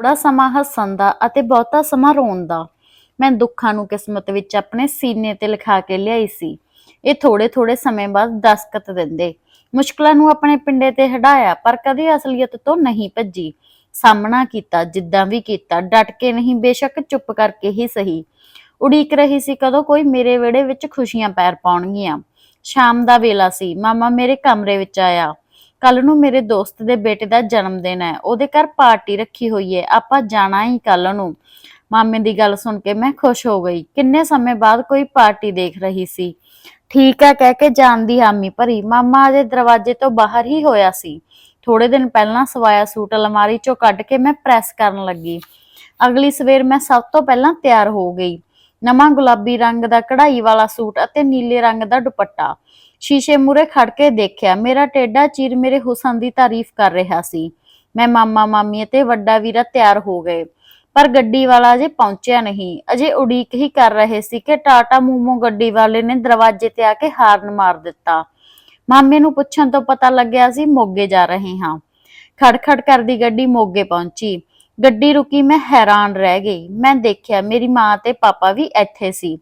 ਥੋੜਾ ਸਮਾਂ ਹੱਸਣ ਦਾ ਅਤੇ ਬਹੁਤਾ ਸਮਾਂ ਰੋਣ ਦਾ। ਮੈਂ ਦੁੱਖਾਂ ਨੂੰ ਕਿਸਮਤ ਵਿੱਚ ਆਪਣੇ ਸੀਨੇ ਤੇ ਲਿਖਾ ਕੇ ਲਿਆਈ ਸੀ। ਇਹ ਥੋੜੇ ਥੋੜੇ ਸਮੇਂ ਬਾਅਦ ਦਸਕਤ ਦਿੰਦੇ। ਮੁਸ਼ਕਲਾਂ ਨੂੰ ਆਪਣੇ ਪਿੰਡੇ ਤੇ ਹਟਾਇਆ, ਪਰ ਕਦੇ ਅਸਲੀਅਤ ਤੋਂ ਨਹੀਂ ਭੱਜੀ। ਸਾਹਮਣਾ ਕੀਤਾ, ਜਿੱਦਾਂ ਵੀ ਕੀਤਾ, ਡਟ ਕੇ ਨਹੀਂ, ਬੇਸ਼ੱਕ ਚੁੱਪ ਕਰਕੇ ਹੀ ਸਹੀ। ਉਡੀਕ ਰਹੀ ਸੀ, ਕਦੋਂ ਕੋਈ ਮੇਰੇ ਵਿਹੜੇ ਵਿੱਚ ਖੁਸ਼ੀਆਂ ਪੈਰ ਪਾਉਣਗੀਆਂ। ਸ਼ਾਮ ਦਾ ਵੇਲਾ ਸੀ। ਮਾਮਾ ਮੇਰੇ ਕਮਰੇ ਵਿੱਚ ਆਇਆ। ਕੱਲ ਨੂੰ ਮੇਰੇ ਦੋਸਤ ਦੇ ਬੇਟੇ ਦਾ ਜਨਮ ਦਿਨ ਹੈ। ਉਹਦੇ ਘਰ ਪਾਰਟੀ ਰੱਖੀ ਹੋਈ ਹੈ। ਆਪਾਂ ਜਾਣਾ ਹੀ ਕੱਲ ਨੂੰ। ਮਾਮੇ ਦੀ ਗੱਲ ਸੁਣ ਕੇ ਮੈਂ ਖੁਸ਼ ਹੋ ਗਈ। ਕਿੰਨੇ ਸਮੇਂ ਬਾਅਦ ਕੋਈ ਪਾਰਟੀ ਦੇਖ ਰਹੀ ਸੀ। ਠੀਕ ਹੈ, ਕਹਿ ਕੇ ਜਾਣ ਦੀ ਹਾਮੀ ਭਰੀ। ਮਾਮਾ ਅਜੇ ਦਰਵਾਜ਼ੇ ਤੋਂ ਬਾਹਰ ਹੀ ਹੋਇਆ ਸੀ। ਥੋੜੇ ਦਿਨ ਪਹਿਲਾਂ ਸਵਾਇਆ ਸੂਟ, ਅਲਮਾਰੀ ਚੋਂ ਕੱਢ ਕੇ ਮੈਂ ਪ੍ਰੈਸ ਕਰਨ ਲੱਗੀ। ਅਗਲੀ ਸਵੇਰ ਮੈਂ ਸਭ ਤੋਂ ਪਹਿਲਾਂ ਤਿਆਰ ਹੋ ਗਈ। ਨਵਾਂ ਗੁਲਾਬੀ ਰੰਗ ਦਾ ਕਢਾਈ ਵਾਲਾ ਸੂਟ ਅਤੇ ਨੀਲੇ ਰੰਗ ਦਾ ਦੁਪੱਟਾ। ਸ਼ੀਸ਼ੇ ਮੂਰੇ ਖੜ ਕੇ ਦੇਖਿਆ, ਮੇਰਾ ਟੇਡਾ ਚੀਰ ਮੇਰੇ ਹੁਸਨ ਦੀ ਤਾਰੀਫ ਕਰ ਰਿਹਾ ਸੀ। ਮੈਂ ਮਾਮਾ ਮਾਮੀ ਅਤੇ ਵੱਡਾ ਵੀਰਾ ਤਿਆਰ ਹੋ ਗਏ, ਪਰ ਗੱਡੀ ਵਾਲਾ ਅਜੇ ਪਹੁੰਚਿਆ ਨਹੀਂ। ਅਜੇ ਉਡੀਕ ਹੀ ਕਰ ਰਹੇ ਸੀ ਕਿ ਟਾਟਾ ਮੂਮੋ ਗੱਡੀ ਵਾਲੇ ਨੇ ਦਰਵਾਜ਼ੇ ਤੇ ਆ ਕੇ ਹਾਰਨ ਮਾਰ ਦਿੱਤਾ। ਮਾਮੇ ਨੂੰ ਪੁੱਛਣ ਤੋਂ ਪਤਾ ਲੱਗਿਆ ਸੀ, ਮੋਗੇ ਜਾ ਰਹੇ ਹਾਂ। ਖੜਖੜ ਕਰਦੀ ਗੱਡੀ ਮੋਗੇ ਪਹੁੰਚੀ। ਗੱਡੀ ਰੁਕੀ, ਮੈਂ ਹੈਰਾਨ ਰਹਿ ਗਈ। ਮੈਂ ਦੇਖਿਆ, ਮੇਰੀ ਮਾਂ ਤੇ ਪਾਪਾ ਵੀ ਇੱਥੇ ਸੀ।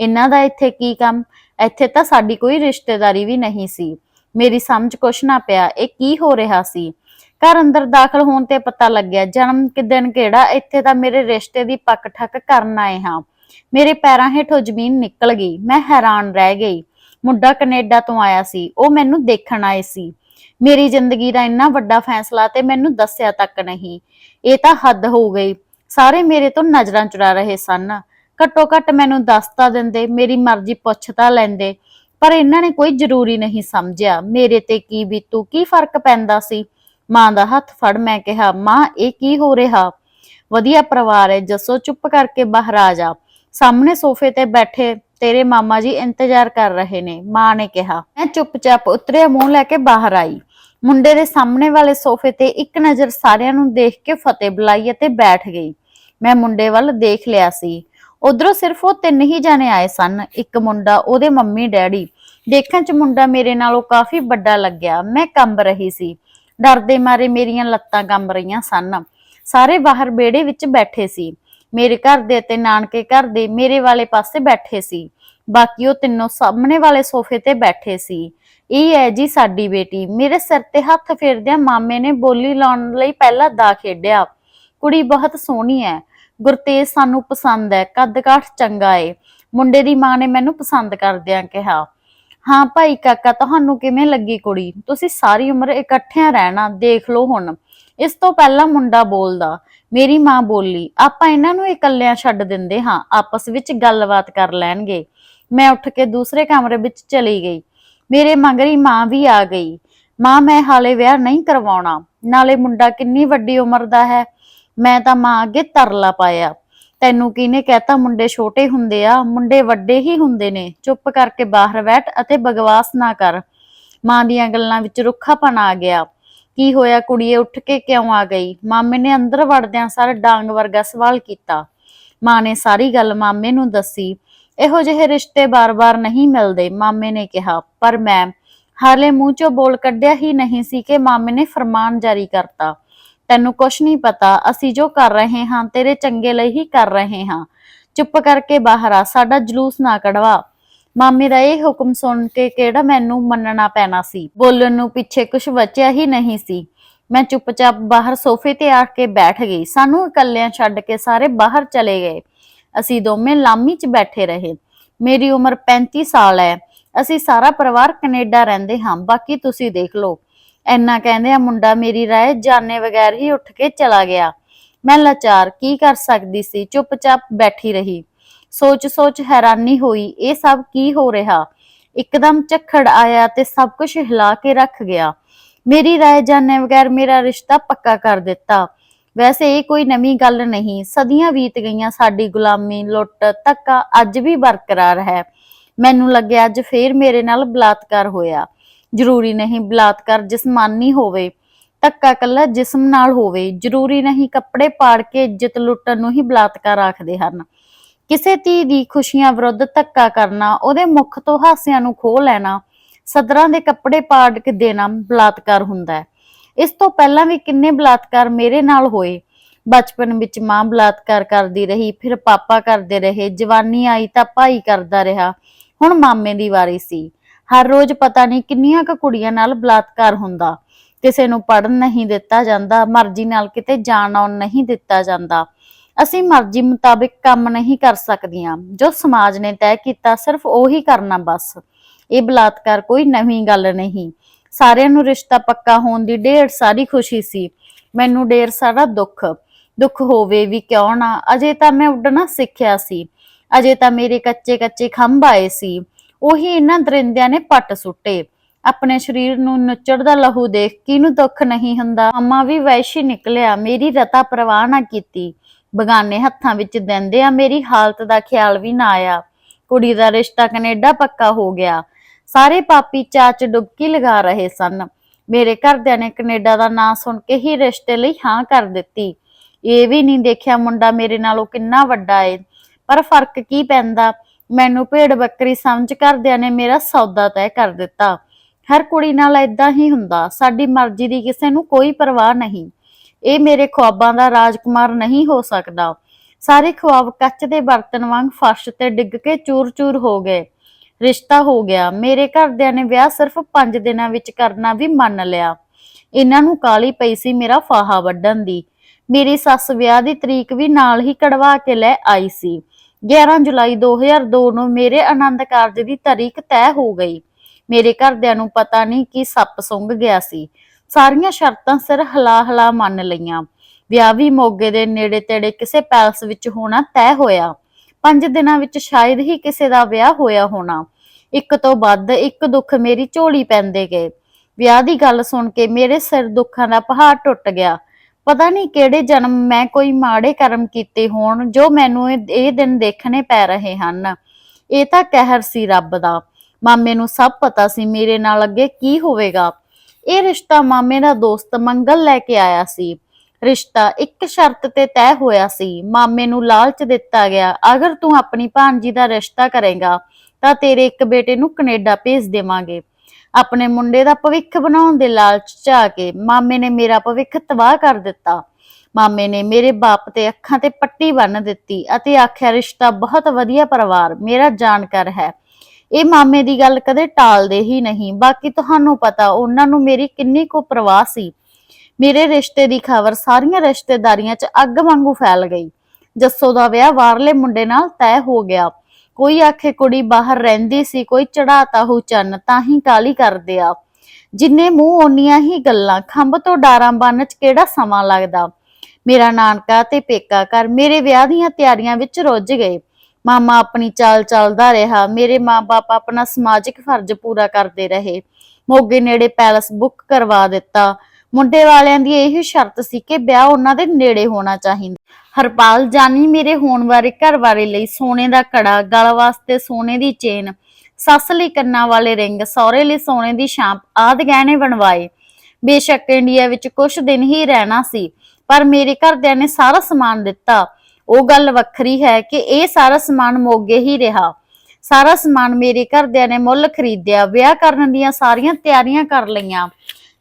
ਇਹਨਾਂ ਦਾ ਇੱਥੇ ਕੀ ਕੰਮ? ਇੱਥੇ ਤਾਂ ਸਾਡੀ ਕੋਈ ਰਿਸ਼ਤੇਦਾਰੀ ਵੀ ਨਹੀਂ ਸੀ। ਮੇਰੀ ਸਮਝ ਕੁਛ ਨਾ ਪਿਆ, ਇਹ ਕੀ ਹੋ ਰਿਹਾ ਸੀ? ਘਰ ਅੰਦਰ ਦਾਖਲ ਹੋਣ ਤੇ ਪਤਾ ਲੱਗਿਆ, ਜਨਮ ਕਿਦਨ ਕਿਹੜਾ, ਇੱਥੇ ਤਾਂ ਮੇਰੇ ਰਿਸ਼ਤੇ ਦੀ ਪੱਕ ਠੱਕ ਕਰਨ ਆਏ ਹਾਂ। ਮੇਰੇ ਪੈਰਾਂ ਹੇਠੋਂ ਜ਼ਮੀਨ ਨਿਕਲ ਗਈ, ਮੈਂ ਹੈਰਾਨ ਰਹਿ ਗਈ। ਮੁੰਡਾ ਕੈਨੇਡਾ ਤੋਂ ਆਇਆ ਸੀ, ਉਹ ਮੈਨੂੰ ਦੇਖਣ ਆਏ ਸੀ। ਮੇਰੀ ਜ਼ਿੰਦਗੀ ਦਾ ਇੰਨਾ ਵੱਡਾ ਫੈਸਲਾ ਤੇ ਮੈਨੂੰ ਦੱਸਿਆ ਤੱਕ ਨਹੀਂ। ਇਹ ਤਾਂ ਹੱਦ ਹੋ ਗਈ। ਸਾਰੇ ਮੇਰੇ ਤੋਂ ਨਜ਼ਰਾਂ ਚੁਰਾ ਰਹੇ ਸਨ। ਘੱਟੋ ਘੱਟ ਮੈਨੂੰ ਦੱਸ ਤਾਂ ਦਿੰਦੇ, ਮੇਰੀ ਮਰਜ਼ੀ ਪੁੱਛ ਤਾਂ ਲੈਂਦੇ। ਪਰ ਇਹਨਾਂ ਨੇ ਕੋਈ ਜ਼ਰੂਰੀ ਨਹੀਂ ਸਮਝਿਆ। ਮੇਰੇ ਤੇ ਕੀ ਬੀਤੂ, ਕੀ ਫ਼ਰਕ ਪੈਂਦਾ ਸੀ? ਮਾਂ ਦਾ ਹੱਥ ਫੜ, ਮੈਂ ਕਿਹਾ, ਮਾਂ, ਇਹ ਕੀ ਹੋ ਰਿਹਾ? ਵਧੀਆ ਪਰਿਵਾਰ ਹੈ, ਜੱਸੋ, ਚੁੱਪ ਕਰਕੇ ਬਾਹਰ ਆ ਜਾ। ਸਾਹਮਣੇ ਸੋਫੇ ਤੇ ਬੈਠੇ, ਤੇਰੇ ਮਾਮਾ ਜੀ ਇੰਤਜ਼ਾਰ ਕਰ ਰਹੇ ਨੇ। ਮਾਂ ਨੇ ਕਿਹਾ। ਮੈਂ ਚੁੱਪਚਾਪ ਉਤਰਿਆ, ਮੂੰਹ ਲੈ ਕੇ ਬਾਹਰ ਆਈ। ਮੁੰਡੇ ਦੇ ਸਾਹਮਣੇ ਵਾਲੇ ਸੋਫੇ ਤੇ ਇੱਕ ਨਜ਼ਰ ਸਾਰਿਆਂ ਨੂੰ ਦੇਖ ਕੇ ਫਤਿਹ ਬੁਲਾਈ ਅਤੇ ਬੈਠ ਗਈ। ਮੈਂ ਮੁੰਡੇ ਵੱਲ ਦੇਖ ਲਿਆ ਸੀ। ਉਧਰੋਂ ਸਿਰਫ ਉਹ ਤਿੰਨ ਹੀ ਜਾਣੇ ਆਏ ਸਨ। ਇੱਕ ਮੁੰਡਾ, ਉਹਦੇ ਮੰਮੀ, ਡੈਡੀ। ਦੇਖਣ ਚ ਮੁੰਡਾ ਮੇਰੇ ਨਾਲੋਂ ਕਾਫੀ ਵੱਡਾ ਲੱਗਿਆ। ਮੈਂ ਕੰਬ ਰਹੀ ਸੀ। ਡਰਦੇ ਮਾਰੇ ਮੇਰੀਆਂ ਲੱਤਾਂ ਕੰਬ ਰਹੀਆਂ ਸਨ। ਸਾਰੇ ਬਾਹਰ ਵਿਹੜੇ ਵਿੱਚ ਬੈਠੇ ਸੀ। ਮੇਰੇ ਘਰ ਦੇ ਅਤੇ ਨਾਨਕੇ ਘਰ ਦੇ ਮੇਰੇ ਵਾਲੇ ਪਾਸੇ ਬੈਠੇ ਸੀ। ਬਾਕੀ ਉਹ ਤਿੰਨੋਂ ਸਾਹਮਣੇ ਵਾਲੇ ਸੋਫੇ ਤੇ ਬੈਠੇ ਸੀ। ਇਹ ਹੈ ਜੀ ਸਾਡੀ ਬੇਟੀ। ਮੇਰੇ ਸਿਰ ਤੇ ਹੱਥ ਫੇਰਦਿਆਂ ਮਾਮੇ ਨੇ ਬੋਲੀ ਲਾਉਣ ਲਈ ਪਹਿਲਾ ਦਾ ਖੇਡਿਆ। ਕੁੜੀ ਬਹੁਤ ਸੋਹਣੀ ਹੈ। ਗੁਰਤੇਜ ਸਾਨੂੰ ਪਸੰਦ ਹੈ, ਕੱਦ ਕਾਠ ਚੰਗਾ ਏ। ਮੁੰਡੇ ਦੀ ਮਾਂ ਨੇ ਮੈਨੂੰ ਪਸੰਦ ਕਰਦਿਆਂ ਕਿਹਾ, ਹਾਂ ਭਾਈ ਕਾਕਾ, ਤੁਹਾਨੂੰ ਕਿਵੇਂ ਲੱਗੀ ਕੁੜੀ? ਤੁਸੀਂ ਸਾਰੀ ਉਮਰ ਇਕੱਠਿਆਂ ਰਹਿਣਾ, ਦੇਖ ਲਓ ਹੁਣ। ਇਸ ਤੋਂ ਪਹਿਲਾਂ ਮੁੰਡਾ ਬੋਲਦਾ, ਮੇਰੀ ਮਾਂ ਬੋਲੀ, ਆਪਾਂ ਇਹਨਾਂ ਨੂੰ ਇਕੱਲਿਆਂ ਛੱਡ ਦਿੰਦੇ ਹਾਂ, ਆਪਸ ਵਿੱਚ ਗੱਲਬਾਤ ਕਰ ਲੈਣਗੇ। ਮੈਂ ਉੱਠ ਕੇ ਦੂਸਰੇ ਕਮਰੇ ਵਿੱਚ ਚਲੀ ਗਈ। ਮੇਰੇ ਮਗਰੀ ਮਾਂ ਵੀ ਆ ਗਈ। ਮਾਂ, ਮੈਂ ਹਾਲੇ ਵਿਆਹ ਨਹੀਂ ਕਰਵਾਉਣਾ। ਨਾਲੇ ਮੁੰਡਾ ਕਿੰਨੀ ਵੱਡੀ ਉਮਰ ਦਾ ਹੈ। ਮੈਂ ਤਾਂ ਮਾਂ ਅੱਗੇ ਤਰਲਾ ਪਾਇਆ। ਤੈਨੂੰ ਕਿਹਨੇ ਕਹਿਤਾ? ਮੁੰਡੇ ਛੋਟੇ ਹੁੰਦੇ ਆ, ਮੁੰਡੇ ਵੱਡੇ ਹੀ ਹੁੰਦੇ ਨੇ। ਚੁੱਪ ਕਰਕੇ ਬਾਹਰ ਬੈਠ ਅਤੇ ਬਗਵਾਸ ਨਾ ਕਰ। ਮਾਂ ਦੀਆਂ ਗੱਲਾਂ ਵਿੱਚ ਰੁੱਖਾਪਣ ਆ ਗਿਆ। ਕੀ ਹੋਇਆ? ਕੁੜੀਏ ਉੱਠ ਕੇ ਕਿਉਂ ਆ ਗਈ? ਮਾਮੇ ਨੇ ਅੰਦਰ ਵੜਦਿਆਂ ਸਾਰ ਡਾਂਗ ਵਰਗਾ ਸਵਾਲ ਕੀਤਾ। ਮਾਂ ਨੇ ਸਾਰੀ ਗੱਲ ਮਾਮੇ ਨੂੰ ਦੱਸੀ। ਇਹੋ ਜਿਹੇ ਰਿਸ਼ਤੇ ਬਾਰ-ਬਾਰ ਨਹੀਂ ਮਿਲਦੇ, ਮਾਮੇ ਨੇ ਕਿਹਾ। ਪਰ ਮੈਂ ਹਾਲੇ ਮੂੰਹ ਚੋਂ ਬੋਲ ਕੱਢਿਆ ਹੀ ਨਹੀਂ ਸੀ ਕਿ ਮਾਮੇ ਨੇ ਫਰਮਾਨ ਜਾਰੀ ਕਰਤਾ। ਤੈਨੂੰ ਕੁਛ ਨਹੀਂ ਪਤਾ, ਅਸੀਂ ਜੋ ਕਰ ਰਹੇ ਹਾਂ, ਤੇਰੇ ਚੰਗੇ ਲਈ ਹੀ ਕਰ ਰਹੇ ਹਾਂ। ਚੁੱਪ ਕਰਕੇ ਬਾਹਰ ਆ, ਸਾਡਾ ਜਲੂਸ ਨਾ ਕਢਵਾ। ਮਾਮੇ ਦਾ ਇਹ ਹੁਕਮ ਸੁਣ ਕੇ ਕਿਹੜਾ ਮੈਨੂੰ ਮੰਨਣਾ ਪੈਣਾ ਸੀ? ਬੋਲਣ ਨੂੰ ਪਿੱਛੇ ਕੁਝ ਬਚਿਆ ਹੀ ਨਹੀਂ ਸੀ। ਮੈਂ ਚੁੱਪਚਾਪ ਬਾਹਰ ਸੋਫੇ ਤੇ ਆ ਕੇ ਬੈਠ ਗਈ। ਸਾਨੂੰ ਇਕੱਲਿਆਂ ਛੱਡ ਕੇ ਸਾਰੇ ਬਾਹਰ ਚਲੇ ਗਏ। ਅਸੀਂ ਦੋਵੇਂ ਲਾਮੀ 'ਚ ਬੈਠੇ ਰਹੇ। ਮੇਰੀ ਉਮਰ 35 ਸਾਲ ਹੈ। ਅਸੀਂ ਸਾਰਾ ਪਰਿਵਾਰ ਕੈਨੇਡਾ ਰਹਿੰਦੇ ਹਾਂ। ਬਾਕੀ ਤੁਸੀਂ ਦੇਖ ਲਓ। ਐਨਾ ਕਹਿੰਦੇ ਆ, ਮੁੰਡਾ ਮੇਰੀ ਰਾਏ ਜਾਣੇ ਬਗੈਰ ਹੀ ਉੱਠ ਕੇ ਚਲਾ ਗਿਆ। ਮੈਂ ਲਾਚਾਰ ਕੀ ਕਰ ਸਕਦੀ ਸੀ? ਚੁੱਪਚਾਪ ਬੈਠੀ ਰਹੀ। ਸੋਚ ਸੋਚ ਹੈਰਾਨੀ ਹੋਈ, ਇਹ ਸਭ ਕੀ ਹੋ ਰਿਹਾ? ਇੱਕਦਮ ਝੱਖੜ ਆਇਆ ਤੇ ਸਭ ਕੁਝ ਹਿਲਾ ਕੇ ਰੱਖ ਗਿਆ। ਮੇਰੀ ਰਾਏ ਜਾਣੇ ਬਗੈਰ ਮੇਰਾ ਰਿਸ਼ਤਾ ਪੱਕਾ ਕਰ ਦਿੱਤਾ। ਵੈਸੇ ਇਹ ਕੋਈ ਨਵੀਂ ਗੱਲ ਨਹੀਂ। ਸਦੀਆਂ ਬੀਤ ਗਈਆਂ, ਸਾਡੀ ਗੁਲਾਮੀ, ਲੁੱਟ, ਧੱਕਾ ਅੱਜ ਵੀ ਬਰਕਰਾਰ ਹੈ। ਮੈਨੂੰ ਲੱਗਿਆ ਅੱਜ ਫੇਰ ਮੇਰੇ ਨਾਲ ਬਲਾਤਕਾਰ ਹੋਇਆ। ਜ਼ਰੂਰੀ ਨਹੀਂ ਬਲਾਤਕਾਰ ਜਿਸਮਾਨੀ ਹੋਵੇ ਧੱਕਾ ਕੱਲਾ ਜਿਸਮ ਨਾਲ ਹੋਵੇ, ਜ਼ਰੂਰੀ ਨਹੀਂ ਕੱਪੜੇ ਪਾੜ ਕੇ ਇੱਜ਼ਤ ਲੁੱਟਣ ਨੂੰ ਹੀ ਬਲਾਤਕਾਰ ਆਖਦੇ ਹਨ। ਕਿਸੇ ਧੀ ਦੀ ਖੁਸ਼ੀਆਂ ਵਿਰੁੱਧ ਧੱਕਾ ਕਰਨਾ, ਉਹਦੇ ਮੁਖ ਤੋਂ ਹਾਸਿਆਂ ਨੂੰ ਖੋਹ ਲੈਣਾ, ਸਦਰਾਂ ਦੇ ਕੱਪੜੇ ਪਾੜ ਕੇ ਦੇਣਾ ਬਲਾਤਕਾਰ ਹੁੰਦਾ ਹੈ। ਇਸ ਤੋਂ ਪਹਿਲਾਂ ਵੀ ਕਿੰਨੇ ਬਲਾਤਕਾਰ ਮੇਰੇ ਨਾਲ ਹੋਏ। ਬਚਪਨ ਵਿੱਚ ਮਾਂ ਬਲਾਤਕਾਰ ਕਰਦੀ ਰਹੀ, ਫਿਰ ਪਾਪਾ ਕਰਦੇ ਰਹੇ, ਜਵਾਨੀ ਆਈ ਤਾਂ ਭਾਈ ਕਰਦਾ ਰਿਹਾ, ਹੁਣ ਮਾਮੇ ਦੀ ਵਾਰੀ ਸੀ। ਹਰ ਰੋਜ਼ ਪਤਾ ਨਹੀਂ ਕਿੰਨੀਆਂ ਕੁ ਕੁੜੀਆਂ ਨਾਲ ਬਲਾਤਕਾਰ ਹੁੰਦਾ। ਕਿਸੇ ਨੂੰ ਪੜਨ ਨਹੀਂ ਦਿੱਤਾ ਜਾਂਦਾ, ਮਰਜ਼ੀ ਨਾਲ ਕਿਤੇ ਜਾਣ ਆਉਣ ਨਹੀਂ ਦਿੱਤਾ ਜਾਂਦਾ। ਅਸੀਂ ਮਰਜ਼ੀ ਮੁਤਾਬਿਕ ਕੰਮ ਨਹੀਂ ਕਰ ਸਕਦੀਆਂ। ਜੋ ਸਮਾਜ ਨੇ ਤੈਅ ਕੀਤਾ ਸਿਰਫ ਉਹੀ ਕਰਨਾ ਬਸ। ਇਹ ਬਲਾਤਕਾਰ ਕੋਈ ਨਵੀਂ ਗੱਲ ਨਹੀਂ। ਸਾਰਿਆਂ ਨੂੰ ਰਿਸ਼ਤਾ ਪੱਕਾ ਹੋਣ ਦੀ ਢੇਰ ਸਾਰੀ ਖੁਸ਼ੀ ਸੀ। ਮੈਨੂੰ ਢੇਰ ਸਾਰਾ ਦੁੱਖ। ਦੁੱਖ ਹੋਵੇ ਵੀ ਕਿਉਂ ਨਾ, ਅਜੇ ਤਾਂ ਮੈਂ ਉੱਡਣਾ ਸਿੱਖਿਆ ਸੀ। ਅਜੇ ਤਾਂ ਮੇਰੇ ਕੱਚੇ ਕੱਚੇ ਖੰਭ ਆਏ ਸੀ। ਉਹੀ ਇਹਨਾਂ ਦਰਿੰਦਿਆਂ ਨੇ ਪੱਟ ਸੁੱਟੇ। ਆਪਣੇ ਸਰੀਰ ਨੂੰ ਨੁੱਚੜਦਾ ਲਹੂ ਦੇਖ ਕਿਹਨੂੰ ਦੁੱਖ ਨਹੀਂ ਹੁੰਦਾ। ਅੰਮਾ ਵੀ ਵੈਸ਼ੀ ਨਿਕਲਿਆ, ਮੇਰੀ ਰਤਾ ਪ੍ਰਵਾਹ ਨਾ ਕੀਤੀ। ਬਗਾਨੇ ਹੱਥਾਂ ਵਿੱਚ ਦਿੰਦੇ ਆ ਮੇਰੀ ਹਾਲਤ ਦਾ ਖਿਆਲ ਵੀ ਨਾ ਆਇਆ। ਕੁੜੀ ਦਾ ਰਿਸ਼ਤਾ ਕੈਨੇਡਾ ਪੱਕਾ ਹੋ ਗਿਆ। ਸਾਰੇ ਪਾਪੀ ਚਾਚ ਡੁਬਕੀ ਲਗਾ ਰਹੇ ਸਨ। ਮੇਰੇ ਘਰਦਿਆਂ ਨੇ ਕੈਨੇਡਾ ਦਾ ਨਾਂ ਸੁਣ ਕੇ ਹੀ ਰਿਸ਼ਤੇ ਲਈ ਹਾਂ ਕਰ ਦਿੱਤੀ। ਇਹ ਵੀ ਨਹੀਂ ਦੇਖਿਆ ਮੁੰਡਾ ਮੇਰੇ ਨਾਲੋਂ ਕਿੰਨਾ ਵੱਡਾ ਏ। ਪਰ ਫ਼ਰਕ ਕੀ ਪੈਂਦਾ? ਮੈਨੂੰ ਭੇਡ ਬੱਕਰੀ ਸਮਝ ਘਰਦਿਆਂ ਨੇ ਮੇਰਾ ਸੌਦਾ ਤੈਅ ਕਰ ਦਿੱਤਾ। ਹਰ ਕੁੜੀ ਨਾਲ ਇਦਾਂ ਹੀ ਹੁੰਦਾ, ਸਾਡੀ ਮਰਜ਼ੀ ਦੀ ਕਿਸੇ ਨੂੰ ਕੋਈ ਪਰਵਾਹ ਨਹੀਂ। ਇਹ ਮੇਰੇ ਖੁਆਬਾਂ ਦਾ ਰਾਜਕੁਮਾਰ ਨਹੀਂ ਹੋ ਸਕਦਾ। ਸਾਰੇ ਖੁਆਬ ਕੱਚ ਦੇ ਬਰਤਨ ਵਾਂਗ ਫਰਸ਼ ਤੇ ਡਿੱਗ ਕੇ ਚੂਰ-ਚੂਰ ਹੋ ਗਏ। ਰਿਸ਼ਤਾ ਹੋ ਗਿਆ। ਮੇਰੇ ਘਰਦਿਆਂ ਨੇ ਵਿਆਹ ਸਿਰਫ 5 ਦਿਨਾਂ ਵਿੱਚ ਕਰਨਾ ਵੀ ਮੰਨ ਲਿਆ। ਇਹਨਾਂ ਨੂੰ ਕਾਲੀ ਪਈ ਸੀ ਮੇਰਾ ਫਾਹਾ ਵੱਢਣ ਦੀ। ਮੇਰੀ ਸੱਸ ਵਿਆਹ ਦੀ ਤਰੀਕ ਵੀ ਨਾਲ ਹੀ ਕਢਵਾ ਕੇ ਲੈ ਆਈ ਸੀ। 11 ਜੁਲਾਈ 2002 ਨੂੰ ਮੇਰੇ ਆਨੰਦ ਕਾਰਜ ਦੀ ਤਾਰੀਖ ਤੈਅ ਹੋ ਗਈ। ਮੇਰੇ ਘਰਦਿਆਂ ਨੂੰ ਪਤਾ ਨਹੀਂ ਕਿ ਸੱਪ ਸੁੰਘ ਗਿਆ ਸੀ। ਸਾਰੀਆਂ ਸ਼ਰਤਾਂ ਸਿਰ ਹਲਾ ਹਲਾ ਮੰਨ ਲਈਆਂ। ਵਿਆਹ ਵੀ ਮੋਗੇ ਦੇ ਨੇੜੇ ਤੇੜੇ ਕਿਸੇ ਪੈਲਸ ਵਿੱਚ ਹੋਣਾ ਤੈਅ ਹੋਇਆ। ਪੰਜ ਦਿਨਾਂ ਵਿੱਚ ਸ਼ਾਇਦ ਹੀ ਕਿਸੇ ਦਾ ਵਿਆਹ ਹੋਇਆ ਹੋਣਾ। ਇੱਕ ਤੋਂ ਵੱਧ ਇੱਕ ਦੁੱਖ ਮੇਰੀ ਝੋਲੀ ਪੈਂਦੇ ਗਏ। ਵਿਆਹ ਦੀ ਗੱਲ ਸੁਣ ਕੇ ਮੇਰੇ ਸਿਰ ਦੁੱਖਾਂ ਦਾ ਪਹਾੜ ਟੁੱਟ ਗਿਆ। ਪਤਾ ਨਹੀਂ ਕਿਹੜੇ ਜਨਮ ਮੈਂ ਕੋਈ ਮਾੜੇ ਕਰਮ ਕੀਤੇ ਹੋਣ ਜੋ ਮੈਨੂੰ ਇਹ ਇਹ ਦਿਨ ਦੇਖਣੇ ਪੈ ਰਹੇ ਹਨ। ਇਹ ਤਾਂ ਕਹਿਰ ਸੀ ਰੱਬ ਦਾ। ਮਾਮੇ ਨੂੰ ਸਭ ਪਤਾ ਸੀ ਮੇਰੇ ਨਾਲ ਅੱਗੇ ਕੀ ਹੋਵੇਗਾ। ਇਹ ਰਿਸ਼ਤਾ ਮਾਮੇ ਦਾ ਦੋਸਤ ਮੰਗਲ ਲੈ ਕੇ ਆਇਆ ਸੀ। ਰਿਸ਼ਤਾ ਇੱਕ ਸ਼ਰਤ ਤੇ ਤੈਅ ਹੋਇਆ ਸੀ। ਮਾਮੇ ਨੂੰ ਲਾਲਚ ਦਿੱਤਾ ਗਿਆ। ਅਗਰ ਤੂੰ ਆਪਣੀ ਭਾਂਜੀ ਦਾ ਰਿਸ਼ਤਾ ਕਰੇਗਾ, ਤਾਂ ਤੇਰੇ ਇੱਕ ਬੇਟੇ ਨੂੰ ਕੈਨੇਡਾ ਭੇਜ ਦੇਵਾਂਗੇ। ਆਪਣੇ ਮੁੰਡੇ ਦਾ ਭਵਿੱਖ ਬਣਾਉਣ ਦੇ ਲਾਲਚ ਚ ਆ ਕੇ ਮਾਮੇ ਨੇ ਮੇਰਾ ਭਵਿੱਖ ਤਬਾਹ ਕਰ ਦਿੱਤਾ। ਮਾਮੇ ਨੇ ਮੇਰੇ ਬਾਪ ਤੇ ਅੱਖਾਂ ਤੇ ਪੱਟੀ ਬੰਨ ਦਿੱਤੀ ਅਤੇ ਆਖਿਆ, ਰਿਸ਼ਤਾ ਬਹੁਤ ਵਧੀਆ ਪਰਿਵਾਰ, ਮੇਰਾ ਜਾਣਕਾਰ ਹੈ। ਇਹ ਮਾਮੇ ਦੀ ਗੱਲ ਕਦੇ ਟਾਲਦੇ ਹੀ ਨਹੀਂ। ਬਾਕੀ ਤੁਹਾਨੂੰ ਪਤਾ, ਉਹਨਾਂ ਨੂੰ ਮੇਰੀ ਕਿੰਨੀ ਕੁ ਪਰਵਾਹ ਸੀ। ਮੇਰੇ ਰਿਸ਼ਤੇ ਦੀ ਖਬਰ ਸਾਰੀਆਂ ਰਿਸ਼ਤੇਦਾਰੀਆਂ 'ਚ ਅੱਗ ਵਾਂਗੂ ਫੈਲ ਗਈ। ਜੱਸੋ ਦਾ ਵਿਆਹ ਬਾਹਰਲੇ ਮੁੰਡੇ ਨਾਲ ਤੈਅ ਹੋ ਗਿਆ। ਕੋਈ ਆਖੇ ਕੁੜੀ ਬਾਹਰ ਰਹਿੰਦੀ ਸੀ, ਕੋਈ ਚੜਾਤਾ ਹੋ ਚੰਨ, ਤਾਂ ਹੀ ਕਾਲੀ ਕਰਦੇ ਆ। ਜਿੰਨੇ ਮੂੰਹ ਓਨੀਆਂ ਹੀ ਗੱਲਾਂ, ਖੰਭ ਤੋਂ ਡਾਰਾਂ ਬੰਨ 'ਚ ਕਿਹੜਾ ਸਮਾਂ ਲੱਗਦਾ? ਮੇਰਾ ਨਾਨਕਾ ਤੇ ਪੇਕਾ ਘਰ, ਮੇਰੇ ਵਿਆਹ ਦੀਆਂ ਤਿਆਰੀਆਂ ਵਿੱਚ ਰੁੱਝ ਗਏ। ਮਾਮਾ ਆਪਣੀ ਚਾਲ ਚੱਲਦਾ ਰਿਹਾ, ਮੇਰੇ ਮਾਪੇ ਆਪਣਾ ਸਮਾਜਿਕ ਫਰਜ਼ ਪੂਰਾ ਕਰਦੇ ਰਹੇ। ਮੋਗੇ ਨੇੜੇ ਪੈਲਸ ਬੁੱਕ ਕਰਵਾ ਦਿੱਤਾ। ਮੁੰਡੇ ਵਾਲਿਆਂ ਦੀ ਇਹੀ ਸ਼ਰਤ ਸੀ ਕਿ ਵਿਆਹ ਉਹਨਾਂ ਦੇ ਨੇੜੇ ਹੋਣਾ ਚਾਹੀਦਾ। ਹਰਪਾਲ, ਜਾਨੀ ਮੇਰੇ ਹੋਣ ਵਾਲੇ ਘਰ ਵਾਲੇ ਲਈ ਸੋਨੇ ਦਾ ਕੜਾ, ਗਲ ਵਾਸਤੇ ਸੋਨੇ ਦੀ ਚੇਨ, ਸੱਸ ਲਈ ਕੰਨਾਂ ਵਾਲੇ ਰਿੰਗ, ਸਹੁਰੇ ਲਈ ਸੋਨੇ ਦੀ ਛਾਂਪ ਆਦਿ ਗਹਿਣੇ ਬਣਵਾਏ। ਬੇਸ਼ੱਕ ਇੰਡੀਆ ਵਿੱਚ ਕੁਝ ਦਿਨ ਹੀ ਰਹਿਣਾ ਸੀ, ਪਰ ਮੇਰੇ ਘਰਦਿਆਂ ਨੇ ਸਾਰਾ ਸਮਾਨ ਦਿੱਤਾ। ਉਹ ਗੱਲ ਵੱਖਰੀ ਹੈ ਕਿ ਇਹ ਸਾਰਾ ਸਮਾਨ ਮੋਗੇ ਹੀ ਰਿਹਾ। ਸਾਰਾ ਸਮਾਨ ਮੇਰੇ ਘਰਦਿਆਂ ਨੇ ਮੁੱਲ ਖਰੀਦਿਆ, ਵਿਆਹ ਕਰਨ ਦੀਆਂ ਸਾਰੀਆਂ ਤਿਆਰੀਆਂ ਕਰ ਲਈਆਂ।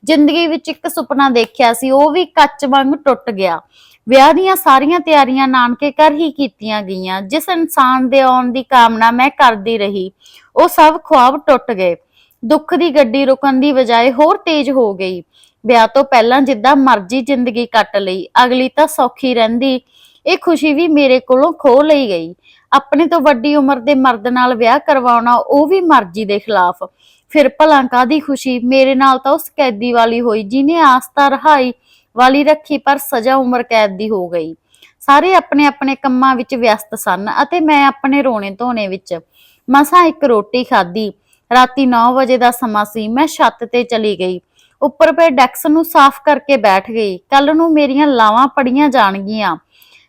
ਜ਼ਿੰਦਗੀ ਵਿੱਚ ਇੱਕ ਸੁਪਨਾ ਦੇਖਿਆ ਸੀ, ਉਹ ਵੀ ਕੱਚ ਵਾਂਗ ਟੁੱਟ ਗਿਆ। ਵਿਆਹ ਦੀਆਂ ਸਾਰੀਆਂ ਤਿਆਰੀਆਂ ਨਾਨਕੇ ਘਰ ਹੀ ਕੀਤੀਆਂ ਗਈਆਂ, ਜਿਸ ਇਨਸਾਨ ਦੇ ਆਉਣ ਦੀ ਕਾਮਨਾ ਮੈਂ ਕਰਦੀ ਰਹੀ, ਉਹ ਸਭ ਖੁਆਬ ਟੁੱਟ ਗਏ। ਦੁੱਖ ਦੀ ਗੱਡੀ ਰੁਕਣ ਦੀ ਬਜਾਏ ਹੋਰ ਤੇਜ਼ ਹੋ ਗਈ। ਵਿਆਹ ਤੋਂ ਪਹਿਲਾਂ ਜਿੱਦਾਂ ਮਰਜ਼ੀ ਜ਼ਿੰਦਗੀ ਕੱਟ ਲਈ, ਅਗਲੀ ਤਾਂ ਸੌਖੀ ਰਹਿੰਦੀ, ਇਹ ਖੁਸ਼ੀ ਵੀ ਮੇਰੇ ਕੋਲੋਂ ਖੋ ਲਈ ਗਈ। ਆਪਣੇ ਤੋਂ ਵੱਡੀ ਉਮਰ ਦੇ ਮਰਦ ਨਾਲ ਵਿਆਹ ਕਰਵਾਉਣਾ, ਉਹ ਵੀ ਮਰਜ਼ੀ ਦੇ ਖਿਲਾਫ। ਫਿਰ ਭਲਾ ਕਾਦੀ ਖੁਸ਼ੀ? ਮੇਰੇ ਨਾਲ ਤਾਂ ਉਸ ਕੈਦੀ ਵਾਲੀ ਹੋਈ ਜਿਨੇ ਆਸਤਾ ਰਹਾਈ ਵਾਲੀ ਰੱਖੀ, ਪਰ ਸਜ਼ਾ ਉਮਰ ਕੈਦ ਦੀ ਹੋ ਗਈ। ਸਾਰੇ ਆਪਣੇ ਆਪਣੇ ਕੰਮਾਂ ਵਿੱਚ ਵਿਅਸਤ ਸਨ ਅਤੇ ਮੈਂ ਆਪਣੇ ਰੋਣੇ ਧੋਣੇ ਵਿੱਚ ਮਸਾਂ ਇੱਕ ਰੋਟੀ ਖਾਧੀ। ਰਾਤੀ 9 ਵਜੇ ਦਾ ਸਮਾਂ ਸੀ, ਮੈਂ ਛੱਤ ਤੇ ਚਲੀ ਗਈ। ਉੱਪਰ ਪਏ ਡੈਕਸ ਨੂੰ ਸਾਫ਼ ਕਰਕੇ ਬੈਠ ਗਈ। ਕੱਲ ਨੂੰ ਮੇਰੀਆਂ ਲਾਵਾਂ ਪੜੀਆਂ ਜਾਣਗੀਆਂ।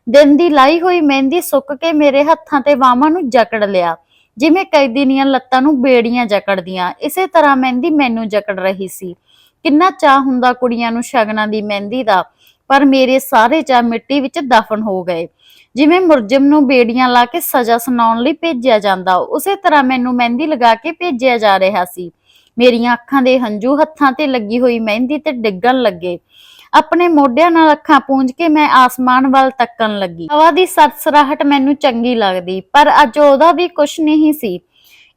ਦਿਨ ਦੀ ਲਾਈ ਹੋਈ ਮਹਿੰਦੀ ਸੁੱਕ ਕੇ ਮੇਰੇ ਹੱਥਾਂ ਤੇ ਬਾਹਾਂ ਨੂੰ ਜਕੜ ਲਿਆ। ਜਿਵੇਂ ਕੈਦੀ ਦੀਆਂ ਲੱਤਾਂ ਨੂੰ ਬੇੜੀਆਂ ਜਕੜਦੀਆਂ, ਇਸੇ ਤਰ੍ਹਾਂ ਮਹਿੰਦੀ ਮੈਨੂੰ ਜਕੜ ਰਹੀ ਸੀ। ਕਿੰਨਾ ਚਾਹ ਹੁੰਦਾ ਕੁੜੀਆਂ ਨੂੰ ਸ਼ਗਨਾਂ ਦੀ ਮਹਿੰਦੀ ਦਾ, ਪਰ ਮੇਰੇ ਸਾਰੇ ਚਾਹ ਮਿੱਟੀ ਵਿੱਚ ਦਫਨ ਹੋ ਗਏ। ਜਿਵੇਂ ਮੁਰਜਮ ਨੂੰ ਬੇੜੀਆਂ ਲਾ ਕੇ ਸਜ਼ਾ ਸੁਣਾਉਣ ਲਈ ਭੇਜਿਆ ਜਾਂਦਾ, ਉਸੇ ਤਰ੍ਹਾਂ ਮੈਨੂੰ ਮਹਿੰਦੀ ਲਗਾ ਕੇ ਭੇਜਿਆ ਜਾ ਰਿਹਾ ਸੀ। ਮੇਰੀਆਂ ਅੱਖਾਂ ਦੇ ਹੰਝੂ ਹੱਥਾਂ ਤੇ ਲੱਗੀ ਹੋਈ ਮਹਿੰਦੀ ਤੇ ਡਿੱਗਣ ਲੱਗੇ। ਆਪਣੇ ਮੋਢਿਆਂ ਨਾਲ ਅੱਖਾਂ ਪੂੰਝ ਕੇ ਮੈਂ ਆਸਮਾਨ ਵੱਲ ਤੱਕਣ ਲੱਗੀ। ਹਵਾ ਦੀ ਸਰਸਰਾਹਟ ਮੈਨੂੰ ਚੰਗੀ ਲੱਗਦੀ, ਪਰ ਅੱਜ ਉਹਦਾ ਵੀ ਕੁਝ ਨਹੀਂ ਸੀ।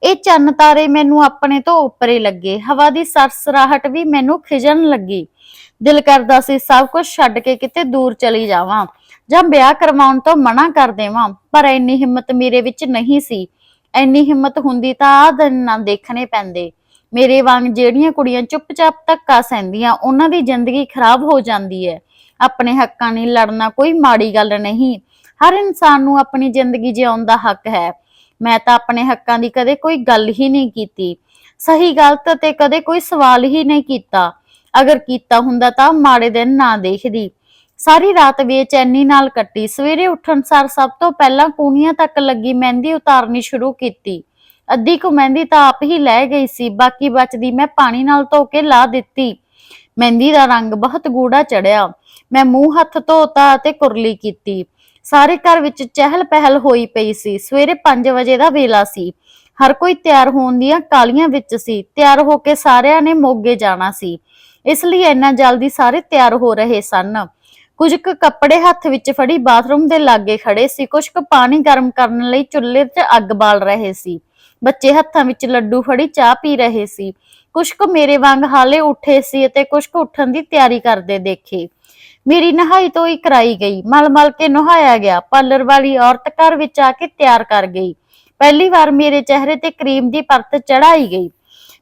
ਇਹ ਚੰਨ ਤਾਰੇ ਮੈਨੂੰ ਆਪਣੇ ਤੋਂ ਉੱਪਰੇ ਲੱਗੇ। ਹਵਾ ਦੀ ਸਰਸਰਾਹਟ ਵੀ ਮੈਨੂੰ ਖਿਜਣ ਲੱਗੀ। ਦਿਲ ਕਰਦਾ ਸੀ ਸਭ ਕੁਝ ਛੱਡ ਕੇ ਕਿਤੇ ਦੂਰ ਚਲੀ ਜਾਵਾਂ ਜਾਂ ਵਿਆਹ ਕਰਵਾਉਣ ਤੋਂ ਮਨਾ ਕਰ ਦੇਵਾਂ, ਪਰ ਇੰਨੀ ਹਿੰਮਤ ਮੇਰੇ ਵਿੱਚ ਨਹੀਂ ਸੀ। ਇੰਨੀ ਹਿੰਮਤ ਹੁੰਦੀ ਤਾਂ ਆ ਦਿਨ ਨਾ ਦੇਖਣੇ ਪੈਂਦੇ। ਮੇਰੇ ਵਾਂਗ ਜਿਹੜੀਆਂ ਕੁੜੀਆਂ ਚੁੱਪਚਾਪ ਧੱਕਾ ਸਹਿੰਦੀਆਂ, ਉਹਨਾਂ ਦੀ ਜ਼ਿੰਦਗੀ ਖਰਾਬ ਹੋ ਜਾਂਦੀ ਹੈ। ਆਪਣੇ ਹੱਕਾਂ ਲਈ ਲੜਨਾ ਕੋਈ ਮਾੜੀ ਗੱਲ ਨਹੀਂ। ਹਰ ਇਨਸਾਨ ਨੂੰ ਆਪਣੀ ਜ਼ਿੰਦਗੀ ਜਿਉਣ ਦਾ ਹੱਕ ਹੈ। ਮੈਂ ਤਾਂ ਆਪਣੇ ਹੱਕਾਂ ਦੀ ਕਦੇ ਕੋਈ ਗੱਲ ਹੀ ਨਹੀਂ ਕੀਤੀ। ਸਹੀ ਗਲਤ ਤੇ ਕਦੇ ਕੋਈ ਸਵਾਲ ਹੀ ਨਹੀਂ ਕੀਤਾ। ਅਗਰ ਕੀਤਾ ਹੁੰਦਾ ਤਾਂ ਮਾੜੇ ਦਿਨ ਨਾ ਦੇਖਦੀ। ਸਾਰੀ ਰਾਤ ਬੇਚੈਨੀ ਨਾਲ ਕੱਟੀ। ਸਵੇਰੇ ਉੱਠਣ ਸਾਰ ਸਭ ਤੋਂ ਪਹਿਲਾਂ ਕੂਣੀਆਂ ਤੱਕ ਲੱਗੀ, ਮਹਿੰਦੀ ਉਤਾਰਨੀ ਸ਼ੁਰੂ ਕੀਤੀ। ਅੱਧੀ ਕੁ ਮਹਿੰਦੀ ਤਾਂ ਆਪ ਹੀ ਲੈ ਗਈ ਸੀ, ਬਾਕੀ ਬਚਦੀ ਮੈਂ ਪਾਣੀ ਨਾਲ ਧੋ ਕੇ ਲਾ ਦਿੱਤੀ। ਮਹਿੰਦੀ ਦਾ ਰੰਗ ਬਹੁਤ ਗੂੜਾ ਚੜਿਆ। ਮੈਂ ਮੂੰਹ ਹੱਥ ਧੋਤਾ ਅਤੇ ਕੁਰਲੀ ਕੀਤੀ। ਸਾਰੇ ਘਰ ਵਿੱਚ ਚਹਿਲ ਪਹਿਲ ਹੋਈ ਪਈ ਸੀ। ਸਵੇਰੇ 5 ਵਜੇ ਦਾ ਵੇਲਾ ਸੀ। ਹਰ ਕੋਈ ਤਿਆਰ ਹੋਣ ਦੀਆਂ ਕਾਲੀਆਂ ਵਿੱਚ ਸੀ। ਤਿਆਰ ਹੋ ਕੇ ਸਾਰਿਆਂ ਨੇ ਮੋਗੇ ਜਾਣਾ ਸੀ। ਇਸ ਲਈ ਇੰਨਾ ਜਲਦੀ ਸਾਰੇ ਤਿਆਰ ਹੋ ਰਹੇ ਸਨ। ਕੁਝ ਕੁ ਕੱਪੜੇ ਹੱਥ ਵਿੱਚ ਫੜੀ ਬਾਥਰੂਮ ਦੇ ਲਾਗੇ ਖੜੇ ਸੀ। ਕੁਝ ਕੁ ਪਾਣੀ ਗਰਮ ਕਰਨ ਲਈ ਚੁੱਲ੍ਹੇ 'ਤੇ ਅੱਗ ਬਾਲ ਰਹੇ ਸੀ। ਬੱਚੇ ਹੱਥਾਂ ਵਿੱਚ ਲੱਡੂ ਫੜੀ ਚਾਹ ਪੀ ਰਹੇ ਸੀ। ਕੁਝ ਕੁ ਮੇਰੇ ਵਾਂਗ ਹਾਲੇ ਉੱਠੇ ਸੀ ਅਤੇ ਕੁਝ ਕੁ ਉੱਠਣ ਦੀ ਤਿਆਰੀ ਕਰਦੇ ਦੇਖੇ। ਮੇਰੀ ਨਹਾਈ ਤੋਂ ਹੀ ਕਰਾਈ ਗਈ। ਮਲ ਮਲ ਕੇ ਨਹਾਇਆ ਗਿਆ। ਪਾਰਲਰ ਵਾਲੀ ਔਰਤ ਘਰ ਵਿੱਚ ਆ ਕੇ ਤਿਆਰ ਕਰ ਗਈ। ਪਹਿਲੀ ਵਾਰ ਮੇਰੇ ਚਿਹਰੇ ਤੇ ਕਰੀਮ ਦੀ ਪਰਤ ਚੜਾਈ ਗਈ।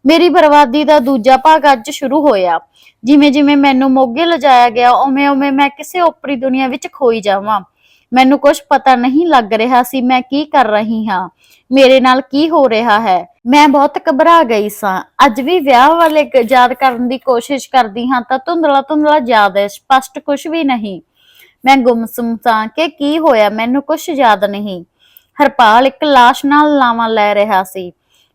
ਮੇਰੀ ਬਰਬਾਦੀ ਦਾ ਦੂਜਾ ਭਾਗ ਅੱਜ ਸ਼ੁਰੂ ਹੋਇਆ। ਜਿਵੇਂ ਜਿਵੇਂ ਮੈਨੂੰ ਮੋਗੇ ਲਿਜਾਇਆ ਗਿਆ, ਉਵੇਂ ਉਵੇਂ ਮੈਂ ਕਿਸੇ ਓਪਰੀ ਦੁਨੀਆ ਵਿੱਚ ਖੋਈ ਜਾਵਾਂ। ਮੈਨੂੰ ਕੁਝ ਪਤਾ ਨਹੀਂ ਲੱਗ ਰਿਹਾ ਸੀ ਮੈਂ ਕੀ ਕਰ ਰਹੀ ਹਾਂ। ਮੇਰੇ ਨਾਲ ਕੀ ਹੋ ਰਿਹਾ ਹੈ? ਮੈਂ ਬਹੁਤ ਘਬਰਾ ਗਈ ਸਾਂ। ਅੱਜ ਵੀ ਵਿਆਹ ਵਾਲੇ ਯਾਦ ਕਰਨ ਦੀ ਕੋਸ਼ਿਸ਼ ਕਰਦੀ ਹਾਂ ਤਾਂ ਧੁੰਦਲਾ ਧੁੰਦਲਾ ਯਾਦ ਹੈ, ਸਪਸ਼ਟ ਕੁਝ ਵੀ ਨਹੀਂ। ਮੈਂ ਗੁੰਮਸਮ ਸਾਂ ਕਿ ਕੀ ਹੋਇਆ, ਮੈਨੂੰ ਕੁਝ ਯਾਦ ਨਹੀਂ। ਹਰਪਾਲ ਇੱਕ ਲਾਸ਼ ਨਾਲ ਲਾਵਾਂ ਲੈ ਰਿਹਾ ਸੀ।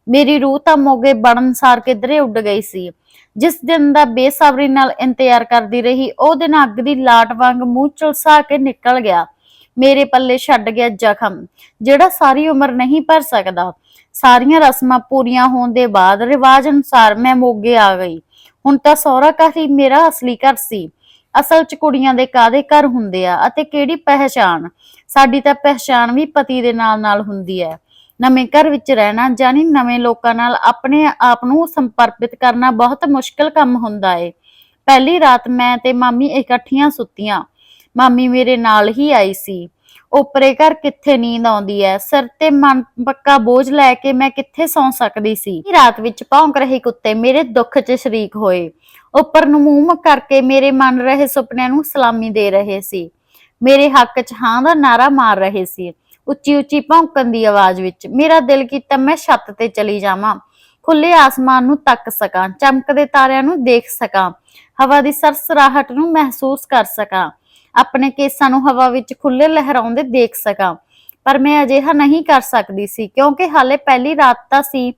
ਮੇਰੀ ਰੂਹ ਤਾਂ ਮੋਗੇ ਬਣਨ ਸਾਰ ਕਿਧਰੇ ਉੱਡ ਗਈ ਸੀ। ਜਿਸ ਦਿਨ ਦਾ ਬੇਸਬਰੀ ਨਾਲ ਇੰਤਜ਼ਾਰ ਕਰਦੀ ਰਹੀ, ਉਹ ਦਿਨ ਅੱਗ ਦੀ ਲਾਟ ਵਾਂਗ ਮੂੰਹ ਝੁਲਸਾ ਕੇ ਨਿਕਲ ਗਿਆ। ਮੇਰੇ ਪੱਲੇ ਛੱਡ ਗਿਆ ਜ਼ਖਮ, ਜਿਹੜਾ ਸਾਰੀ ਉਮਰ ਨਹੀਂ ਭਰ ਸਕਦਾ। ਸਾਰੀਆਂ ਰਸਮਾਂ ਪੂਰੀਆਂ ਹੋਣ ਦੇ ਬਾਅਦ ਰਿਵਾਜ ਅਨੁਸਾਰ ਮੈਂ ਮੋਗੇ ਆ ਗਈ। ਹੁਣ ਤਾਂ ਸਹੁਰਾ ਘਰ ਹੀ ਮੇਰਾ ਅਸਲੀ ਘਰ ਸੀ। ਅਸਲ 'ਚ ਕੁੜੀਆਂ ਦੇ ਕਾਦੇ ਘਰ ਹੁੰਦੇ ਆ ਅਤੇ ਕਿਹੜੀ ਪਹਿਚਾਣ? ਸਾਡੀ ਤਾਂ ਪਹਿਚਾਣ ਵੀ ਪਤੀ ਦੇ ਨਾਲ ਨਾਲ ਹੁੰਦੀ ਹੈ। ਨਵੇਂ ਘਰ ਵਿੱਚ ਰਹਿਣਾ ਜਾਨੀ ਨਵੇਂ ਲੋਕਾਂ ਨਾਲ ਆਪਣੇ ਆਪ ਨੂੰ ਸੰਪਰਪਿਤ ਕਰਨਾ ਬਹੁਤ ਮੁਸ਼ਕਲ ਕੰਮ ਹੁੰਦਾ ਏ। ਪਹਿਲੀ ਰਾਤ ਮੈਂ ਤੇ ਮਾਮੀ ਇਕੱਠੀਆਂ ਸੁੱਤੀਆਂ। ਮਾਮੀ ਮੇਰੇ ਨਾਲ ਹੀ ਆਈ ਸੀ। ਉਪਰੇ ਘਰ ਕਿੱਥੇ ਨੀਂਦ ਆਉਂਦੀ ਐ? ਸਿਰ ਤੇ ਮਨ ਪੱਕਾ ਬੋਝ ਲੈ ਕੇ ਮੈਂ ਕਿੱਥੇ ਸੌਂ ਸਕਦੀ ਸੀ? ਰਾਤ ਵਿੱਚ ਭੌਂਕ ਰਹੇ ਕੁੱਤੇ ਮੇਰੇ ਦੁੱਖ 'ਚ ਸ਼ਰੀਕ ਹੋਏ। ਉੱਪਰ ਨੂੰ ਮੂੰਹ ਕਰਕੇ ਮੇਰੇ ਮਨ ਰਹੇ ਸੁਪਨਿਆਂ ਨੂੰ ਸਲਾਮੀ ਦੇ ਰਹੇ ਸੀ। ਮੇਰੇ ਹੱਕ 'ਚ ਹਾਂ ਦਾ ਨਾਰਾ ਮਾਰ ਰਹੇ ਸੀ। ਉੱਚੀ ਉੱਚੀ ਭੌਂਕਣ ਦੀ ਆਵਾਜ਼ ਵਿੱਚ ਮੇਰਾ ਦਿਲ ਕੀਤਾ ਮੈਂ ਛੱਤ ਤੇ ਚਲੀ ਜਾਵਾਂ। ਖੁੱਲੇ ਆਸਮਾਨ ਨੂੰ ਤੱਕ ਸਕਾਂ, ਚਮਕਦੇ ਤਾਰਿਆਂ ਨੂੰ ਦੇਖ ਸਕਾਂ। ਹਵਾ ਦੀ ਸਰਸਰਾਹਟ ਨੂੰ ਮਹਿਸੂਸ ਕਰ ਸਕਾਂ। ਆਪਣੇ ਕੇਸਾਂ ਨੂੰ ਹਵਾ ਵਿੱਚ ਖੁੱਲੇ ਲਹਿਰਾਉਂਦੇ ਦੇਖ ਸਕਾਂ। ਪਰ ਮੈਂ ਅਜਿਹਾ ਨਹੀਂ ਕਰ ਸਕਦੀ ਸੀ, ਕਿਉਂਕਿ ਹਾਲੇ ਪਹਿਲੀ ਰਾਤ ਤਾਂ ਸੀ।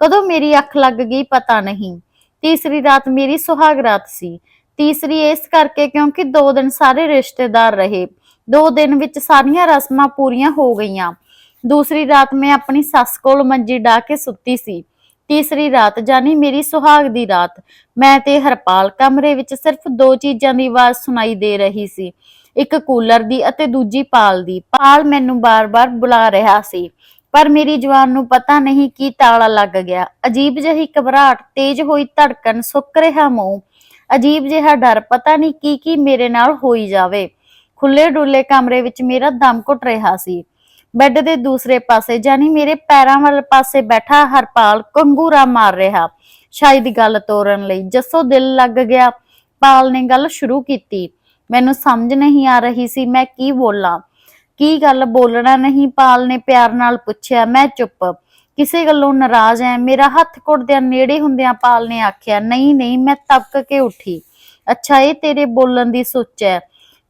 ਕਦੋਂ ਮੇਰੀ ਅੱਖ ਲੱਗ ਗਈ ਪਤਾ ਨਹੀਂ। ਤੀਸਰੀ ਰਾਤ ਮੇਰੀ ਸੁਹਾਗ ਰਾਤ ਸੀ। ਤੀਸਰੀ ਇਸ ਕਰਕੇ ਕਿਉਂਕਿ ਦੋ ਦਿਨ ਸਾਰੇ ਰਿਸ਼ਤੇਦਾਰ ਰਹੇ। ਦੋ ਦਿਨ ਵਿੱਚ ਸਾਰੀਆਂ ਰਸਮਾਂ ਪੂਰੀਆਂ ਹੋ ਗਈਆਂ। ਦੂਸਰੀ ਰਾਤ ਮੈਂ ਆਪਣੀ ਸੱਸ ਕੋਲ ਮੰਜੀ ਢਾ ਕੇ ਸੁੱਤੀ ਸੀ। ਤੀਸਰੀ ਰਾਤ ਜਾਨੀ ਮੇਰੀ ਸੁਹਾਗ ਦੀ ਰਾਤ। ਮੈਂ ਤੇ ਹਰਪਾਲ ਕਮਰੇ ਵਿੱਚ ਸਿਰਫ ਦੋ ਚੀਜ਼ਾਂ ਦੀ ਆਵਾਜ਼ ਸੁਣਾਈ ਦੇ ਰਹੀ ਸੀ। ਇੱਕ ਕੂਲਰ ਦੀ ਅਤੇ ਦੂਜੀ ਪਾਲ ਦੀ। ਪਾਲ ਮੈਨੂੰ ਬਾਰ-ਬਾਰ ਬੁਲਾ ਰਿਹਾ ਸੀ, ਪਰ ਮੇਰੀ ਜਵਾਨ ਨੂੰ ਪਤਾ ਨਹੀਂ ਕੀ ਤਾਲਾ ਲੱਗ ਗਿਆ। ਅਜੀਬ ਜਿਹੀ ਘਬਰਾਹਟ, ਤੇਜ਼ ਹੋਈ ਧੜਕਣ, ਸੁੱਕ ਰਿਹਾ ਮੂੰਹ। ਅਜੀਬ ਜਿਹਾ ਡਰ, ਪਤਾ ਨਹੀਂ ਕੀ ਕੀ ਮੇਰੇ ਨਾਲ ਹੋਈ ਜਾਵੇ। ਖੁੱਲੇ ਡੁੱਲੇ ਕਮਰੇ ਵਿੱਚ ਮੇਰਾ ਦਮ ਘੁੱਟ ਰਿਹਾ ਸੀ। ਬੈੱਡ ਦੇ ਦੂਸਰੇ ਪਾਸੇ ਜਾਨੀ ਮੇਰੇ ਪੈਰਾਂ ਵਾਲੇ ਪਾਸੇ ਬੈਠਾ ਹਰਪਾਲ ਕੰਗੂਰਾ ਮਾਰ ਰਿਹਾ। ਸ਼ਾਇਦ ਗੱਲ ਤੋਰਨ ਲਈ ਜੱਸੋ ਦਿਲ ਲੱਗ ਗਿਆ। ਪਾਲ ਨੇ ਗੱਲ ਸ਼ੁਰੂ ਕੀਤੀ। ਮੈਨੂੰ ਸਮਝ ਨਹੀਂ ਆ ਰਹੀ ਸੀ ਮੈਂ ਕੀ ਬੋਲਾਂ। ਕੀ ਗੱਲ ਬੋਲਣਾ ਨਹੀਂ? ਪਾਲ ਨੇ ਪਿਆਰ ਨਾਲ ਪੁੱਛਿਆ, ਮੈਂ ਚੁੱਪ। ਕਿਸੇ ਗੱਲੋਂ ਨਾਰਾਜ਼ ਐ। ਮੇਰਾ ਹੱਥ ਘੁੱਟਦਿਆਂ ਨੇੜੇ ਹੁੰਦਿਆਂ ਪਾਲ ਨੇ ਆਖਿਆ, ਨਹੀਂ ਨਹੀਂ, ਮੈਂ ਤਪਕ ਕੇ ਉੱਠੀ। ਅੱਛਾ, ਇਹ ਤੇਰੇ ਬੋਲਣ ਦੀ ਸੋਚ ਹੈ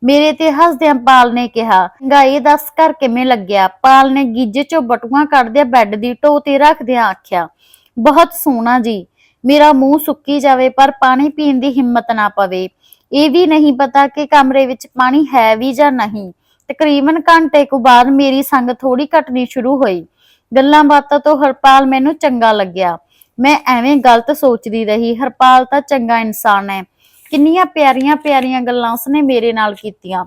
ਮੇਰੇ ਤੇ ਹੱਸਦਿਆਂ ਪਾਲ ਨੇ ਕਿਹਾ ਗਾ ਦੱਸ ਕਰ ਕਿਵੇਂ ਲੱਗਿਆ? ਪਾਲ ਨੇ ਗੀਜੇ ਚੋਂ ਬਟੂਆਂ ਕੱਢਦਿਆਂ ਬੈੱਡ ਦੀ ਢੋ ਤੇ ਰੱਖਦਿਆਂ ਆਖਿਆ, ਬਹੁਤ ਸੋਹਣਾ ਜੀ, ਮੇਰਾ ਮੂੰਹ ਸੁੱਕੀ ਜਾਵੇ ਪਰ ਪਾਣੀ ਪੀਣ ਦੀ ਹਿੰਮਤ ਨਾ ਪਵੇ। ਇਹ ਵੀ ਨਹੀਂ ਪਤਾ ਕਿ ਕਮਰੇ ਵਿੱਚ ਪਾਣੀ ਹੈ ਵੀ ਜਾਂ ਨਹੀਂ। ਤਕਰੀਬਨ ਘੰਟੇ ਕੁ ਬਾਅਦ ਮੇਰੀ ਸੰਗ ਥੋੜੀ ਘਟਣੀ ਸ਼ੁਰੂ ਹੋਈ। ਗੱਲਾਂ ਬਾਤਾਂ ਤੋਂ ਹਰਪਾਲ ਮੈਨੂੰ ਚੰਗਾ ਲੱਗਿਆ। ਮੈਂ ਐਵੇਂ ਗਲਤ ਸੋਚਦੀ ਰਹੀ, ਹਰਪਾਲ ਤਾਂ ਚੰਗਾ ਇਨਸਾਨ ਹੈ। ਕਿੰਨੀਆਂ ਪਿਆਰੀਆਂ ਪਿਆਰੀਆਂ ਗੱਲਾਂ ਉਸਨੇ ਮੇਰੇ ਨਾਲ ਕੀਤੀਆਂ।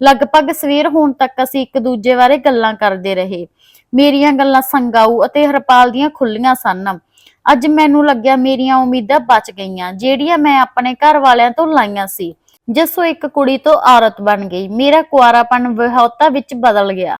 ਲਗਭਗ ਸਵੇਰ ਹੋਣ ਤੱਕ ਅਸੀਂ ਇੱਕ ਦੂਜੇ ਬਾਰੇ ਗੱਲਾਂ ਕਰਦੇ ਰਹੇ। ਮੇਰੀਆਂ ਗੱਲਾਂ ਸੰਗਾਊ ਅਤੇ ਹਰਪਾਲ ਦੀਆਂ ਖੁੱਲੀਆਂ ਸਨ। ਅੱਜ ਮੈਨੂੰ ਲੱਗਿਆ ਮੇਰੀਆਂ ਉਮੀਦਾਂ ਬਚ ਗਈਆਂ, ਜਿਹੜੀਆਂ ਮੈਂ ਆਪਣੇ ਘਰ ਵਾਲਿਆਂ ਤੋਂ ਲਾਈਆਂ ਸੀ। ਜਿਸ ਉਹ ਇੱਕ ਕੁੜੀ ਤੋਂ ਔਰਤ ਬਣ ਗਈ। ਮੇਰਾ ਕੁਆਰਾਪਨ ਵਿਆਹੁਤਾ ਵਿੱਚ ਬਦਲ ਗਿਆ।